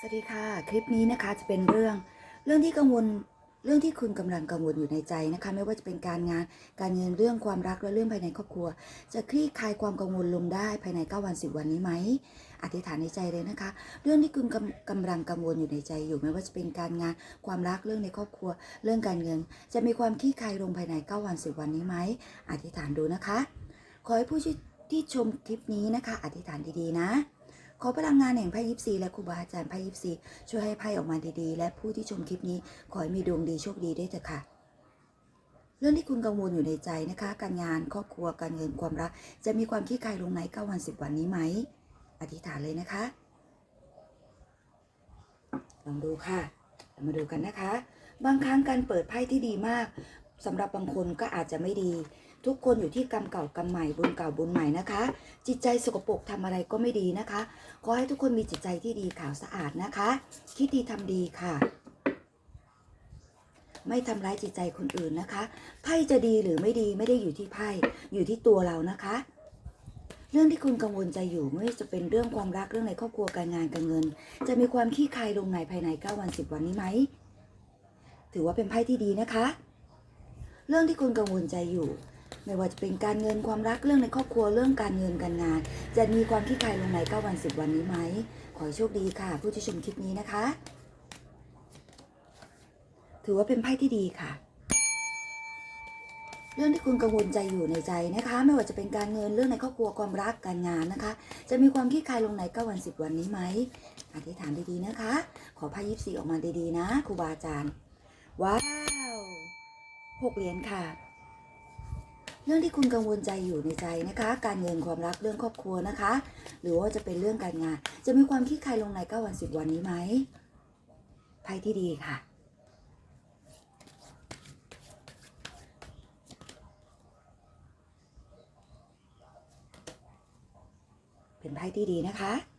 สวัสดีค่ะ คลิปนี้นะคะจะเป็นเรื่องเรื่องที่กังวลเรื่องที่คุณกำลังกังวลอยู่ในใจนะคะ ไม่ว่าจะเป็นการงานการเงินเรื่องความรักและเรื่องภายในครอบครัว จะคลี่คลายความกังวลลงได้ภายใน 9 วัน 10 วันนี้ไหมอธิษฐานในใจเลยนะคะ เรื่องที่คุณกำกำลังกังวลอยู่ในใจอยู่ ไม่ว่าจะเป็นการงานความรักเรื่องในครอบครัว เรื่องการเงิน จะมีความคลี่คลายลงภายใน 9 วัน 10 วันนี้ไหมอธิษฐานดูนะคะ ขอให้ผู้ที่ชมคลิปนี้นะคะ อธิษฐานดีๆนะ ขอพลังงานแห่งไพ่ยิปซีและครูบาอาจารย์ไพ่ยิปซีช่วยให้ไพ่ออกมาดีๆ และผู้ที่ชมคลิปนี้ขอให้มีดวงดีโชคดีด้วยเถอะค่ะเรื่องที่คุณกังวลอยู่ในใจนะคะ การงานครอบครัวการเงินความรัก จะมีความคลี่คลายลงใน9วัน10 วันนี้ไหม อธิษฐานเลยนะคะ ลองดูค่ะ มาดูกันนะคะ บางครั้งการเปิดไพ่ที่ดีมากสำหรับบางคนก็อาจจะไม่ดี ทุกคนอยู่ที่กรรมเก่ากรรมใหม่บุญเก่าบุญใหม่นะคะ จิตใจสกปรกทำอะไรก็ไม่ดีนะคะ ขอให้ทุกคนมีจิตใจที่ดีขาวสะอาดนะคะ คิดดีทำดีค่ะ ไม่ทำร้ายจิตใจคนอื่นนะคะไพ่จะดีหรือไม่ดีไม่ได้อยู่ที่ไพ่อยู่ที่ตัวเรานะคะ เรื่องที่คุณกังวลใจอยู่ไม่ว่าจะเป็นเรื่องความรักเรื่องในครอบครัวการงานการเงิน จะมีความขี้คายลงในภายใน9วัน10 วันนี้ไหมถือว่าเป็นไพ่ที่ดีนะคะ เรื่องที่คุณกังวลใจอยู่ ไม่ว่าจะเป็นการเงินความรักเรื่องในครอบครัวเรื่องการเงินการงาน จะมีความขี้คายลงใน9วัน10 วันนี้ไหม ขอโชคดีค่ะ ผู้ที่ชมคลิปนี้นะคะ ถือว่าเป็นไพ่ที่ดีค่ะ เรื่องที่คุณกังวลใจอยู่ในใจนะคะ ไม่ว่าจะเป็นการเงินเรื่องในครอบครัวความรักการงานนะคะ จะมีความขี้คายลงใน9วัน10 วันนี้ไหมอธิษฐานดีๆนะคะ ขอไพ่ยิปซีออกมาดีๆนะครูบาอาจารย์ว้าวหกเหรียญค่ะ เรื่องที่คุณกังวลใจอยู่ในใจนะคะ การเงินความรักเรื่องครอบครัวนะคะ หรือว่าจะเป็นเรื่องการงาน จะมีความขี้คายลงใน9วัน10 วันนี้ไหมไพ่ที่ดีค่ะ เป็นไพ่ที่ดีนะคะ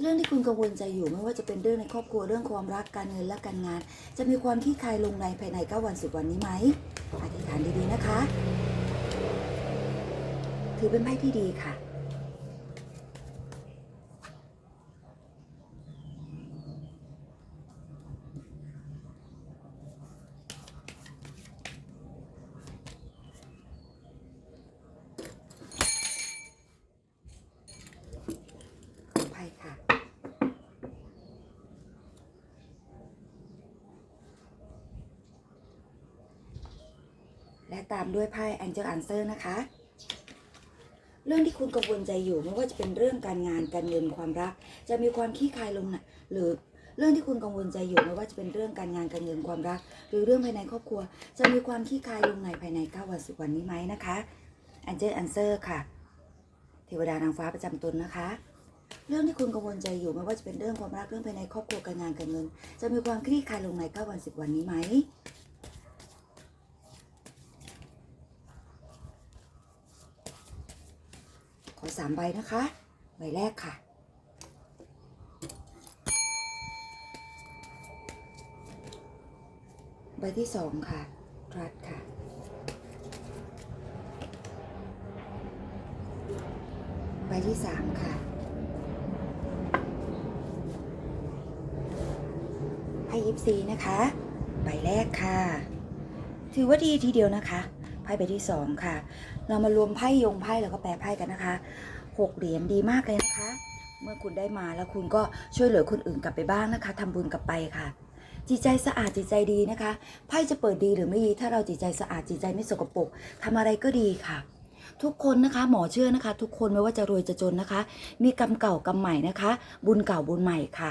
เรื่องที่คุณกังวลใจอยู่ไม่ว่าจะเป็นเรื่องในครอบครัวเรื่องความรักการเงินและการงาน จะมีความขี้คายลงในภายใน9วันสุดวันนี้ไหมอธิษฐานดีๆนะคะ ถือเป็นไพ่ที่ดีค่ะ ไพ่ค่ะ และตามด้วยไพ่ Angel Answer นะคะ เรื่องที่คุณกังวลใจอยู่ไม่ว่าจะเป็นเรื่องการงานการเงินความรัก จะมีความขี้คายลงนะหรือเรื่องที่คุณกังวลใจอยู่ไม่ว่าจะเป็นเรื่องการงานการเงินความรัก หรือเรื่องภายในครอบครัว จะมีความขี้คายลงในภายใน9วัน10วันนี้ไหมนะคะ Angel Answer ค่ะ เทวดานางฟ้าประจำตนนะคะ เรื่องที่คุณกังวลใจอยู่ไม่ว่าจะเป็นเรื่องความรักเรื่องภายในครอบครัวการงานการเงิน จะมีความคลี่คลายลงใน9วัน10วันนี้ไหม ขอสามใบนะคะ ใบแรกค่ะ ใบที่สองค่ะทรัสค่ะ ใบที่สามค่ะไพ่ยิปซีนะคะ ใบแรกค่ะ ถือว่าดีทีเดียวนะคะไพ่ใบที่สองค่ะ เรามารวมไพ่ยงไพ่แล้วก็แปลไพ่กันนะคะหกเหรียญดีมากเลยนะคะ เมื่อคุณได้มาแล้วคุณก็ช่วยเหลือคนอื่นกลับไปบ้างนะคะทำบุญกลับไปค่ะ จิตใจสะอาดจิตใจดีนะคะไพ่จะเปิดดีหรือไม่ดี ถ้าเราจิตใจสะอาดจิตใจไม่สกปรกทำอะไรก็ดีค่ะทุกคนนะคะหมอเชื่อนะคะ ทุกคนไม่ว่าจะรวยจะจนนะคะ มีกรรมเก่ากรรมใหม่นะคะ บุญเก่าบุญใหม่ค่ะ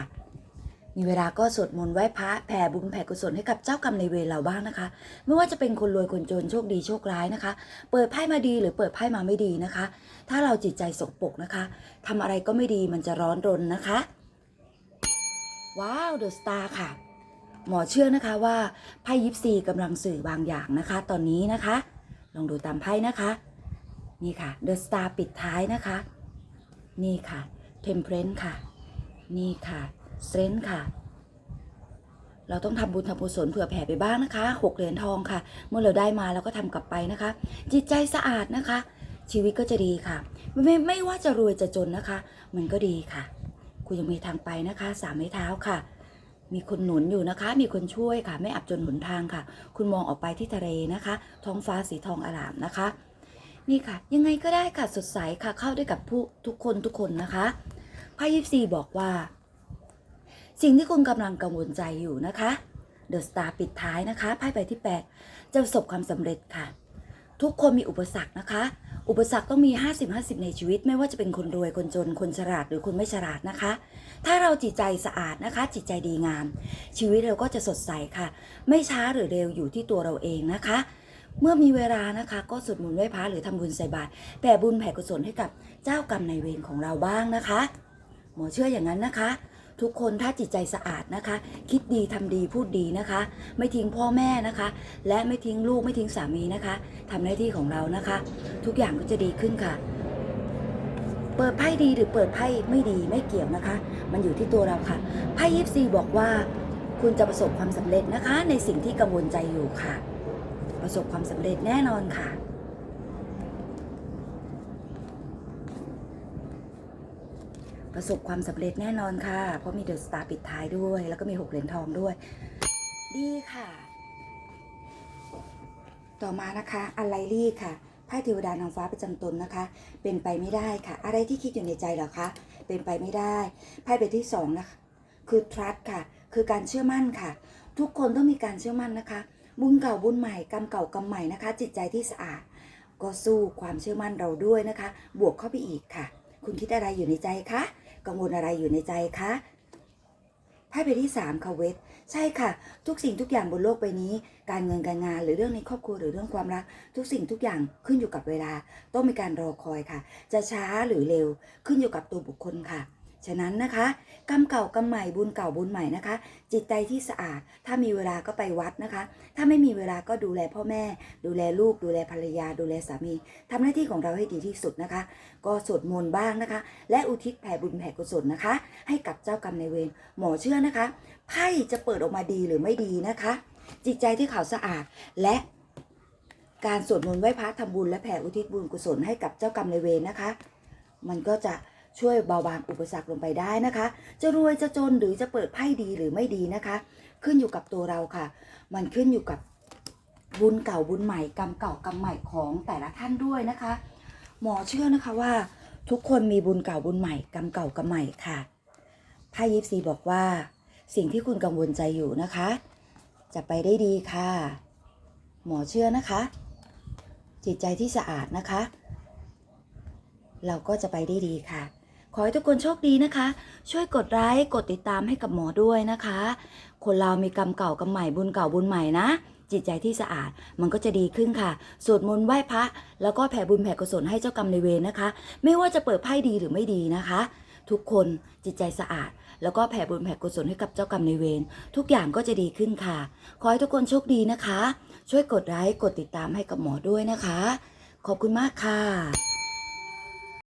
มีเวลาก็สวดมนต์ไหว้พระแผ่บุญแผ่กุศลให้กับเจ้ากรรมในายเวรเราบ้างนะคะ ไม่ว่าจะเป็นคนรวยคนจนโชคดีโชคร้ายนะคะ เปิดไพ่มาดีหรือเปิดไพ่มาไม่ดีนะคะ ถ้าเราจิตใจสกปรกนะคะทำอะไรก็ไม่ดีมันจะร้อนรนนะคะว้าวเดอะสตาร์ค่ะ หมอเชื่อนะคะว่าไพ่ยิปซีกำลังสื่อบางอย่างนะคะ ตอนนี้นะคะ ลองดูตามไพ่นะคะ นี่ค่ะเดอะสตาร์ปิดท้ายนะคะ นี่ค่ะเทมเพลนค่ะ นี่ค่ะ เซนค่ะ เราต้องทำบุญทำกุศลเผื่อแผ่ไปบ้างนะคะหกเหรียญทองค่ะ เมื่อเราได้มาเราก็ทำกลับไปนะคะ จิตใจสะอาดนะคะ ชีวิตก็จะดีค่ะไม่ไม่ไม่ว่าจะรวยจะจนนะคะ มันก็ดีค่ะ คุณยังมีทางไปนะคะสามไม้เท้าค่ะมีคนหนุนอยู่นะคะ มีคนช่วยค่ะ ไม่อับจนหนทางค่ะ คุณมองออกไปที่ทะเลนะคะ ท้องฟ้าสีทองอลามนะคะ นี่ค่ะ ยังไงก็ได้ค่ะ สดใสค่ะ เข้าได้กับผู้ทุกคนทุกคนนะคะไพ่ยิปซีบอกว่า สิ่งที่คุณกำลังกังวลใจอยู่นะคะเดอะสตาร์ปิดท้ายนะคะไพ่ใบที่ 8 จะประสบความสำเร็จค่ะ ทุกคนมีอุปสรรคนะคะ อุปสรรคต้องมี 50-50 ในชีวิต ไม่ว่าจะเป็นคนรวยคนจนคนฉลาดหรือคนไม่ฉลาดนะคะ ถ้าเราจิตใจสะอาดนะคะ จิตใจดีงาม ชีวิตเราก็จะสดใสค่ะ ไม่ช้าหรือเร็วอยู่ที่ตัวเราเองนะคะเมื่อมีเวลานะคะก็สวดมนต์ไหว้พระหรือทำบุญใส่บาตรแผ่บุญแผ่กุศลให้กับเจ้ากรรมนายเวรของเราบ้างนะคะ หมอเชื่ออย่างนั้นนะคะ ทุกคนถ้าจิตใจสะอาดนะคะ คิดดีทำดีพูดดีนะคะ ไม่ทิ้งพ่อแม่นะคะ และไม่ทิ้งลูกไม่ทิ้งสามีนะคะทำหน้าที่ของเรานะคะ ทุกอย่างก็จะดีขึ้นค่ะ เปิดไพ่ดีหรือเปิดไพ่ไม่ดีไม่เกี่ยวนะคะ มันอยู่ที่ตัวเราค่ะไพ่ยิปซีบอกว่า คุณจะประสบความสำเร็จนะคะ ในสิ่งที่กังวลใจอยู่ค่ะ ประสบความสำเร็จแน่นอนค่ะ ประสบความสำเร็จแน่นอนค่ะ เพราะมีเดอะสตาร์ปิดท้ายด้วย แล้วก็มีหกเหรียญทองด้วย ดีค่ะ ต่อมานะคะอัลไลลี่ค่ะไพ่เทวดานางฟ้าประจำตนนะคะ เป็นไปไม่ได้ค่ะ อะไรที่คิดอยู่ในใจเหรอคะ เป็นไปไม่ได้ไพ่ใบที่สองนะคะ คือ trust ค่ะ คือการเชื่อมั่นค่ะ ทุกคนต้องมีการเชื่อมั่นนะคะ บุญเก่าบุญใหม่กรรมเก่ากรรมใหม่นะคะ จิตใจที่สะอาด ก็สู้ความเชื่อมั่นเราด้วยนะคะ บวกเข้าไปอีกค่ะ คุณคิดอะไรอยู่ในใจคะ กังวลอะไรอยู่ในใจคะไพ่ใบที่3ค่ะเวทใช่ค่ะ ทุกสิ่งทุกอย่างบนโลกใบนี้ การเงินการงานหรือเรื่องในครอบครัวหรือเรื่องความรัก ทุกสิ่งทุกอย่างขึ้นอยู่กับเวลา ต้องมีการรอคอยค่ะ จะช้าหรือเร็วขึ้นอยู่กับตัวบุคคลค่ะ ฉะนั้นนะคะ กรรมเก่ากรรมใหม่บุญเก่าบุญใหม่นะคะ จิตใจที่สะอาด ถ้ามีเวลาก็ไปวัดนะคะ ถ้าไม่มีเวลาก็ดูแลพ่อแม่ ดูแลลูก ดูแลภรรยา ดูแลสามีทำหน้าที่ของเราให้ดีที่สุดนะคะ ก็สวดมนต์บ้างนะคะ และอุทิศแผ่บุญแผ่กุศลนะคะ ให้กับเจ้ากรรมนายเวรหมอเชื่อนะคะไพ่จะเปิดออกมาดีหรือไม่ดีนะคะ จิตใจที่ขาวสะอาดและการสวดมนต์ไหว้พระทำบุญและแผ่อุทิศบุญกุศลให้กับเจ้ากรรมนายเวรนะคะ มันก็จะ ช่วยเบาบางอุปสรรคลงไปได้นะคะ จะรวยจะจนหรือจะเปิดไพ่ดีหรือไม่ดีนะคะ ขึ้นอยู่กับตัวเราค่ะ มันขึ้นอยู่กับบุญเก่าบุญใหม่กรรมเก่ากรรมใหม่ของแต่ละท่านด้วยนะคะ หมอเชื่อนะคะว่า ทุกคนมีบุญเก่าบุญใหม่กรรมเก่ากรรมใหม่ค่ะไพ่ยิปซีบอกว่า สิ่งที่คุณกังวลใจอยู่นะคะ จะไปได้ดีค่ะ หมอเชื่อนะคะ จิตใจที่สะอาดนะคะ เราก็จะไปได้ดีค่ะ อให้ทุกคนโชคดีนะคะ ช่วยกดไลค์กดติดตามให้กับหมอด้วยนะคะ คนเรามีกรรมเก่ากรรมใหม่บุญเก่าบุญใหม่นะ จิตใจที่สะอาดมันก็จะดีขึ้นค่ะ สวดมนต์ไหว้พระ แล้วก็แผ่บุญแผ่กุศลให้เจ้ากรรมในเวรนะคะ ไม่ว่าจะเปิดไพ่ดีหรือไม่ดีนะคะ ทุกคนจิตใจสะอาด แล้วก็แผ่บุญแผ่กุศลให้กับเจ้ากรรมในเวรทุกอย่างก็จะดีขึ้นค่ะ ขอให้ทุกคนโชคดีนะคะ ช่วยกดไลค์กดติดตามให้กับหมอด้วยนะคะ ขอบคุณมากค่ะ